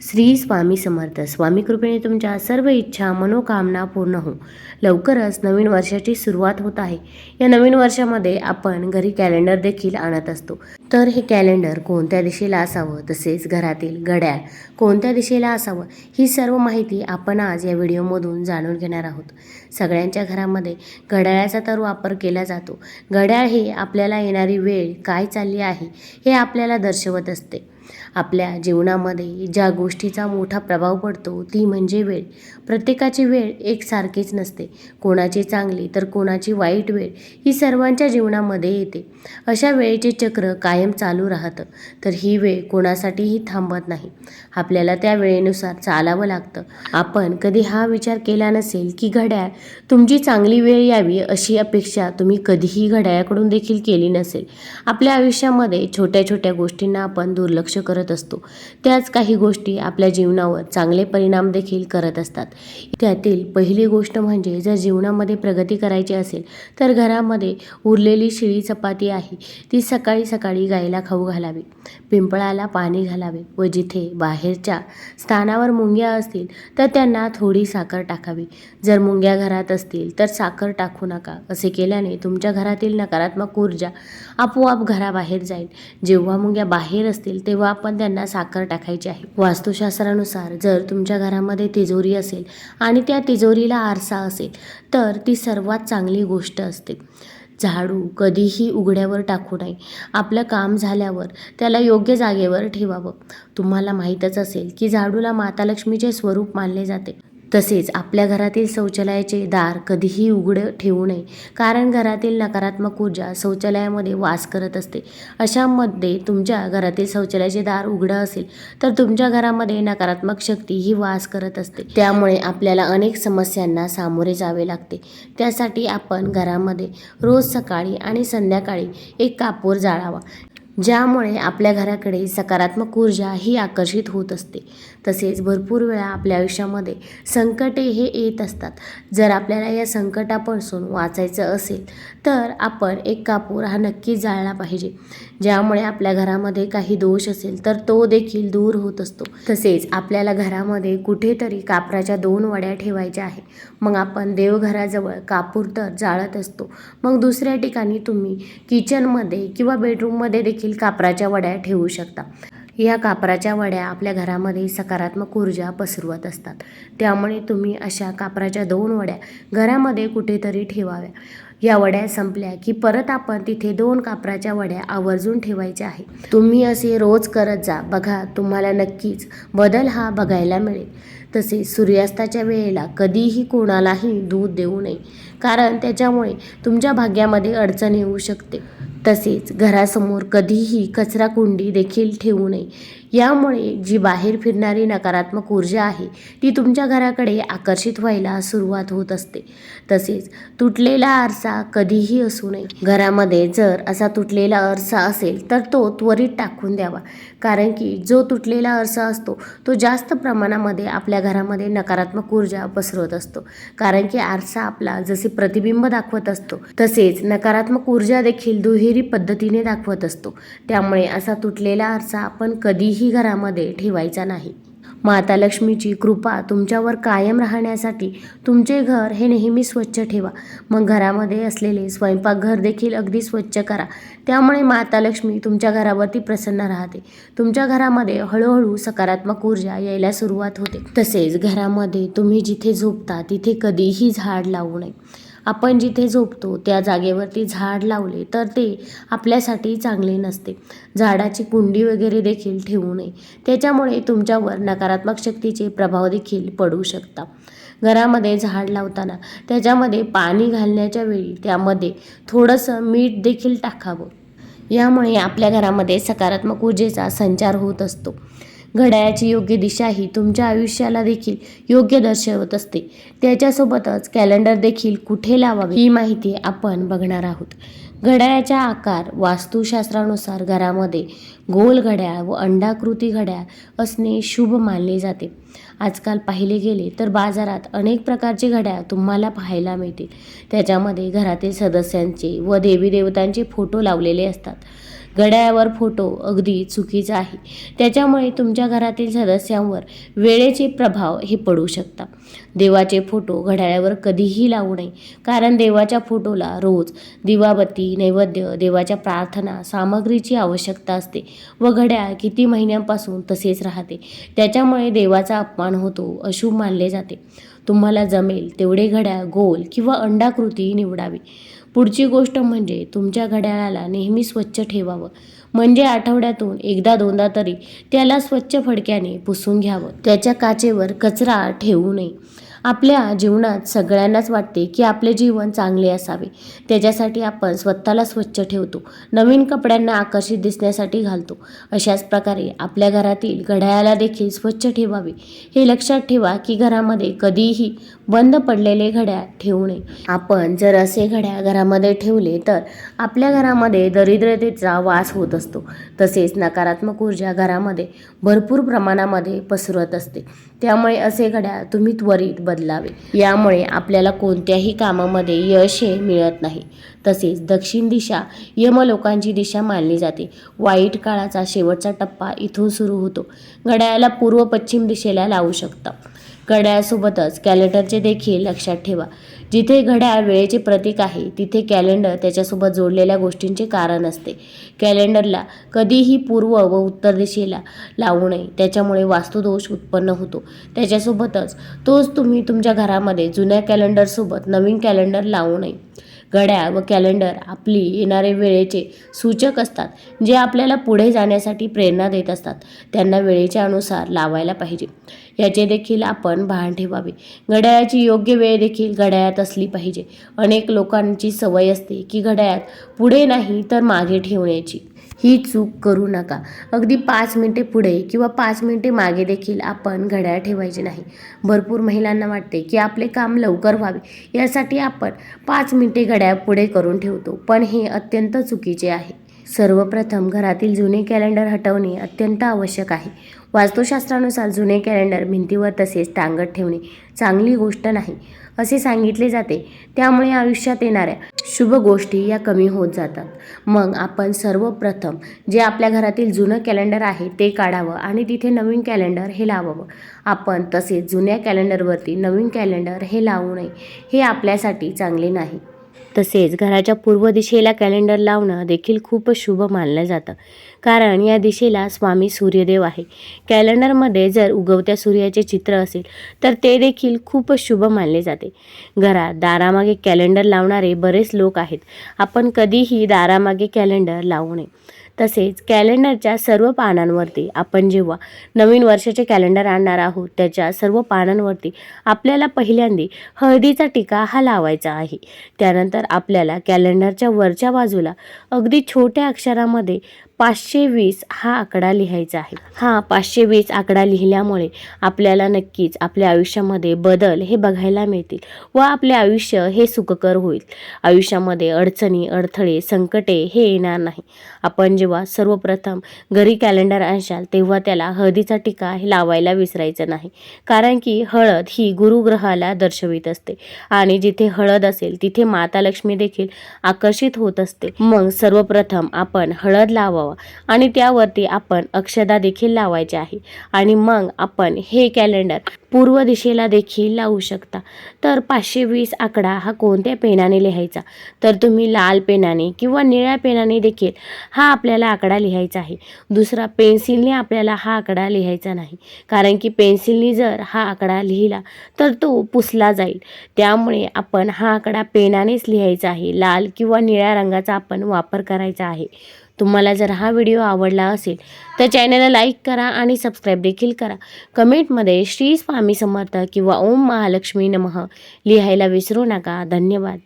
श्री स्वामी समर्थ. स्वामी कृपेने तुमच्या सर्व इच्छा मनोकामना पूर्ण हो लवकरच नवीन वर्षाची सुरुवात होत आहे. या नवीन वर्षामध्ये आपण घरी कॅलेंडर देखील आणत असतो. तर हे कॅलेंडर कोणत्या दिशेला असावं? तसेच घरातील घड्याळ कोणत्या दिशेला असावं? ही सर्व माहिती आपण आज या व्हिडिओमधून जाणून घेणार आहोत. सगळ्यांच्या घरामध्ये घड्याळाचा तर वापर केला जातो. घड्याळ हे आपल्याला येणारी वेळ काय चालली आहे हे आपल्याला दर्शवत असते. आपल्या जीवनामध्ये ज्या गोष्टीचा मोठा प्रभाव पडतो ती म्हणजे वेळ. प्रत्येकाची वेळ एकसारखीच नसते. कोणाची चांगली तर कोणाची वाईट वेळ ही सर्वांच्या जीवनामध्ये येते. अशा वेळेचे चक्र कायम चालू राहतं. तर ही वेळ कोणासाठीही थांबत नाही. आपल्याला त्या वेळेनुसार चालावं लागतं. आपण कधी हा विचार केला नसेल की घड्याळ तुमची चांगली वेळ यावी अशी अपेक्षा तुम्ही कधीही घड्याळाकडून देखील केली नसेल. आपल्या आयुष्यामध्ये छोट्या छोट्या गोष्टींना आपण दुर्लक्ष करत असतो. त्याच काही गोष्टी आपल्या जीवनावर चांगले परिणाम देखील करत असतात. त्यातील पहिली गोष्ट म्हणजे जर जीवनामध्ये प्रगती करायची असेल तर घरामध्ये उरलेली शिळी चपाती आहे ती सकाळी सकाळी गायीला खाऊ घालावी पिंपळाला पाणी घालावे व जिथे बाहेरच्या स्थानावर मुंग्या असतील तर त्यांना थोडी साखर टाकावी. जर मुंग्या घरात असतील तर साखर टाकू नका. असे केल्याने तुमच्या घरातील नकारात्मक ऊर्जा आपोआप घराबाहेर जाईल. जेव्हा मुंग्या बाहेर असतील तेव्हा आपण त्यांना साखर टाकायची आहे. वास्तुशास्त्रानुसार जर तुमच्या घरामध्ये तिजोरी असेल आणि त्या तिजोरीला आरसा असेल तर ती सर्वात चांगली गोष्ट असते. झाडू कधीही उघड्यावर टाकू नये. आपलं काम झाल्यावर त्याला योग्य जागेवर ठेवावं. तुम्हाला माहीतच असेल की झाडूला माता लक्ष्मीचे स्वरूप मानले जाते. तसेच आपल्या घरातील शौचालयाचे दार कधीही उघडं ठेवू नये कारण घरातील नकारात्मक ऊर्जा शौचालयामध्ये वास करत असते. अशामध्ये तुमच्या घरातील शौचालयाचे दार उघडं असेल तर तुमच्या घरामध्ये नकारात्मक शक्ती ही वास करत असते. त्यामुळे आपल्याला अनेक समस्यांना सामोरे जावे लागते. त्यासाठी आपण घरामध्ये रोज सकाळी आणि संध्याकाळी एक कापूर जाळावा. ज्यामुळे आपल्या घराकडे सकारात्मक ऊर्जा ही आकर्षित होत असते. तसेच भरपूर वेळा आपल्या आयुष्यामध्ये संकटे हे येत असतात. जर आपल्याला या संकटापासून वाचायचं असेल तर आपण एक कापूर हा नक्की जाळला पाहिजे. ज्यामुळे आपल्या घरामध्ये काही दोष असेल तर तो देखील दूर होत असतो. तसेच आपल्याला घरामध्ये कुठेतरी कापराच्या दोन वड्या ठेवायच्या आहे मग आपण देवघराजवळ कापूर तर जाळत असतो. मग दुसऱ्या ठिकाणी तुम्ही किचनमध्ये किंवा बेडरूममध्ये देखील कापराच्या वड्या ठेवू शकता. या कापराच्या वड्या आपल्या घरामध्ये सकारात्मक ऊर्जा पसरवत असतात. त्यामुळे तुम्ही अशा कापराच्या दोन वड्या घरामध्ये कुठेतरी ठेवाव्या. या वड्या संपल्या की परत आपण तिथे दोन कापराच्या वड्या आवर्जून ठेवायच्या आहे तुम्ही असे रोज करत जा. बघा तुम्हाला नक्कीच बदल हा बघायला मिळेल. तसेच सूर्यास्ताच्या वेळेला कधीही कोणालाही दूध देऊ नये. कारण त्याच्यामुळे तुमच्या भाग्यामध्ये अडचण येऊ शकते. तसेच घरासमोर कधीही कचरा कुंडी देखील ठेवू नये. यामुळे जी बाहेर फिरणारी नकारात्मक ऊर्जा आहे ती तुमच्या घराकडे आकर्षित व्हायला सुरुवात होत असते. तसेच तुटलेला आरसा कधीही असू नये. घरामध्ये जर असा तुटलेला आरसा असेल तर तो त्वरित टाकून द्यावा. कारण की जो तुटलेला आरसा असतो तो जास्त प्रमाणामध्ये आपल्या घरामध्ये नकारात्मक ऊर्जा पसरवत असतो. कारण की आरसा आपला जसे प्रतिबिंब दाखवत असतो तसेच नकारात्मक ऊर्जा देखील दुहेरी पद्धतीने दाखवत असतो. त्यामुळे असा तुटलेला आरसा आपण कधीही घरामध्ये ठेवायचा नाही. माता लक्ष्मीची कृपा तुमच्यावर कायम राहण्यासाठी तुमचे घर हे नेहमी स्वच्छ ठेवा. मग घरामध्ये असलेले स्वयंपाकघर देखील अगदी स्वच्छ करा. त्यामुळे माता लक्ष्मी तुमच्या घरावरती प्रसन्न राहते. तुमच्या घरामध्ये हळूहळू सकारात्मक ऊर्जा यायला सुरुवात होते. तसेच घरामध्ये तुम्ही जिथे झोपता तिथे कधीही झाड लावू नये. आपण जिथे झोपतो त्या जागेवरती झाड लावले तर ते आपल्यासाठी चांगले नसते. झाडाची कुंडी वगैरे देखील ठेवू नये. त्याच्यामुळे तुमच्यावर नकारात्मक शक्तीचे प्रभाव देखील पडू शकतात. घरामध्ये झाड लावताना त्याच्यामध्ये पाणी घालण्याच्या वेळी त्यामध्ये थोडंसं मीठ देखील टाकावं. यामुळे आपल्या घरामध्ये सकारात्मक ऊर्जेचा संचार होत असतो. घड्याळाची योग्य दिशा ही तुमच्या आयुष्याला देखील योग्य दर्शवत असते. त्याच्यासोबतच कॅलेंडर देखील कुठे लावावे ही माहिती आपण बघणार आहोत. घड्याळाचा आकार वास्तुशास्त्रानुसार घरामध्ये गोल घड्याळ व अंडाकृती घड्याळ असणे शुभ मानले जाते. आजकाल पाहिले गेले तर बाजारात अनेक प्रकारचे घड्याळ तुम्हाला पाहायला मिळतील. त्याच्यामध्ये घरातील सदस्यांचे व देवी देवतांचे फोटो लावलेले असतात. घड्याळावर फोटो अगदी चुकीचा आहे. त्याच्यामुळे तुमच्या घरातील सदस्यांवर वेळेचे प्रभाव हे पडू शकतात. देवाचे फोटो घड्याळावर कधीही लावू नये. कारण देवाच्या फोटोला रोज दिवाबत्ती नैवेद्य देवाच्या प्रार्थना सामग्रीची आवश्यकता असते व घड्याळ किती महिन्यांपासून तसेच राहते. त्याच्यामुळे देवाचा अपमान होतो अशुभ मानले जाते. तुम्हाला जमेल तेवढे घड्याळ गोल किंवा अंडाकृती निवडावी. पुढची गोष्ट म्हणजे तुमच्या घड्याळाला नेहमी स्वच्छ ठेवावं. म्हणजे आठवड्यातून एकदा दोनदा तरी त्याला स्वच्छ फडक्याने पुसून घ्यावं. त्याच्या काचेवर कचरा ठेवू नये. आपल्या जीवनात सगळ्यांनाच वाटते की आपले जीवन चांगले असावे. त्याच्यासाठी आपण स्वतःला स्वच्छ ठेवतो. नवीन कपड्यांना आकर्षित दिसण्यासाठी घालतो. अशाच प्रकारे आपल्या घरातील घड्याळाला देखील स्वच्छ ठेवावे. हे लक्षात ठेवा की घरामध्ये कधीही बंद पडलेले घड्याळ ठेवू नये. आपण जर असे घड्याळ घरामध्ये ठेवले तर आपल्या घरामध्ये दरिद्रतेचा वास होत असतो. तसेच नकारात्मक ऊर्जा घरामध्ये भरपूर प्रमाणामध्ये पसरत असते. त्यामुळे असे घड्याळ तुम्ही त्वरित बदलावे. यामुळे आपल्याला कोणत्याही कामामध्ये यश हे मिळत नाही. तसेच दक्षिण दिशा यमलोकांची दिशा मानली जाते. वाईट काळाचा शेवटचा टप्पा इथून सुरू होतो. घड्याळाला पूर्व पश्चिम दिशेला लावू शकता. घड्याळासोबतच कॅलेंडरचे देखील लक्षात ठेवा. जिथे घड्याळ वेळेचे प्रतीक आहे तिथे कॅलेंडर त्याच्यासोबत जोडलेल्या गोष्टींचे कारण असते. कॅलेंडरला कधीही पूर्व व उत्तर दिशेला लावू नये त्याच्यामुळे वास्तुदोष उत्पन्न होतो. त्याच्यासोबतच तोच तुम्ही तुमच्या घरामध्ये जुन्या कॅलेंडरसोबत नवीन कॅलेंडर लावू नये. घड्याळ व कॅलेंडर आपली येणारे वेळेचे सूचक असतात जे आपल्याला पुढे जाण्यासाठी प्रेरणा देत असतात. त्यांना वेळेच्या अनुसार लावायला पाहिजे. याचे देखील आपण भान ठेवावे. घड्याळाची योग्य वेळ देखील घड्याळात असली पाहिजे. अनेक लोकांची सवय असते की घड्याळात पुढे नाही तर मागे ठेवण्याची. ही चूक करू नका. अगदी पाच मिनिटे पुढे किंवा पाच मिनिटे मागे देखील आपण घड्याळ ठेवायचे नाही. भरपूर महिलांना वाटते की आपले काम लवकर व्हावे. यासाठी आपण पाच मिनिटे घड्याळ पुढे करून ठेवतो. पण हे अत्यंत चुकीचे आहे. सर्वप्रथम घरातील जुने कॅलेंडर हटवणे अत्यंत आवश्यक आहे. वास्तुशास्त्रानुसार जुने कॅलेंडर भिंतीवर तसेच टांगत ठेवणे चांगली गोष्ट नाही असे सांगितले जाते. त्यामुळे आयुष्यात येणाऱ्या शुभ गोष्टी या कमी होत जातात. मग आपण सर्वप्रथम जे आपल्या घरातील जुनं कॅलेंडर आहे ते काढावं आणि तिथे नवीन कॅलेंडर हे लावावं. आपण तसेच जुन्या कॅलेंडरवरती नवीन कॅलेंडर हे लावू नये हे आपल्यासाठी चांगले नाही. तसेच घराच्या पूर्व दिशेला कॅलेंडर लावणं देखील खूप शुभ मानलं जातं. कारण या दिशेला स्वामी सूर्यदेव आहे. कॅलेंडरमध्ये जर उगवत्या सूर्याचे चित्र असेल तर ते देखील खूप शुभ मानले जाते. घरात दारामागे कॅलेंडर लावणारे बरेच लोक आहेत. आपण कधीही दारामागे कॅलेंडर लावू नये. तसेच कॅलेंडरच्या सर्व पानांवरती आपण जेव्हा नवीन वर्षाचे कॅलेंडर आणणार आहोत त्याच्या सर्व पानांवरती आपल्याला पहिल्यांदी हळदीचा टिका हा लावायचा आहे. त्यानंतर आपल्याला कॅलेंडरच्या वरच्या बाजूला अगदी छोट्या अक्षरामध्ये पाचशे वीस हा आकडा लिहायचा आहे. हा पाचशे वीस आकडा लिहिल्यामुळे आपल्याला नक्कीच आपल्या आयुष्यामध्ये बदल हे बघायला मिळतील व आपले आयुष्य हे सुखकर होईल. आयुष्यामध्ये अडचणी अडथळे संकटे हे येणार नाही. आपण जेव्हा सर्वप्रथम घरी कॅलेंडर आणशाल तेव्हा त्याला हळदीचा टिका हे लावायला विसरायचं नाही. कारण की हळद ही गुरुग्रहाला दर्शवित असते आणि जिथे हळद असेल तिथे माता लक्ष्मी देखील आकर्षित होत असते. मग सर्वप्रथम आपण हळद लावावा आणि त्यावरती आपण अक्षदा देखील लावायचे आहे. आणि मग आपण हे कॅलेंडर पूर्व दिशेला देखील लावू शकता. तर पाचशे वीस आकडा हा कोणत्या पेनाने लिहायचा? तर तुम्ही लाल पेनाने किंवा निळ्या पेनाने देखील हा आपल्याला आकडा लिहायचा आहे. दुसरा पेन्सिलने आपल्याला हा आकडा लिहायचा नाही. कारण की पेन्सिलने जर हा आकडा लिहिला तर तो पुसला जाईल. त्यामुळे आपण हा आकडा पेनानेच लिहायचा आहे. लाल किंवा निळ्या रंगाचा आपण वापर करायचा आहे. तुम्हाला जर हा व्हिडिओ आवडला असेल तर चॅनलला लाईक करा आणि सबस्क्राईब देखील करा. कमेंटमध्ये श्री स्वामी समर्थ किंवा ओम महालक्ष्मी नमः लिहायला विसरू नका. धन्यवाद.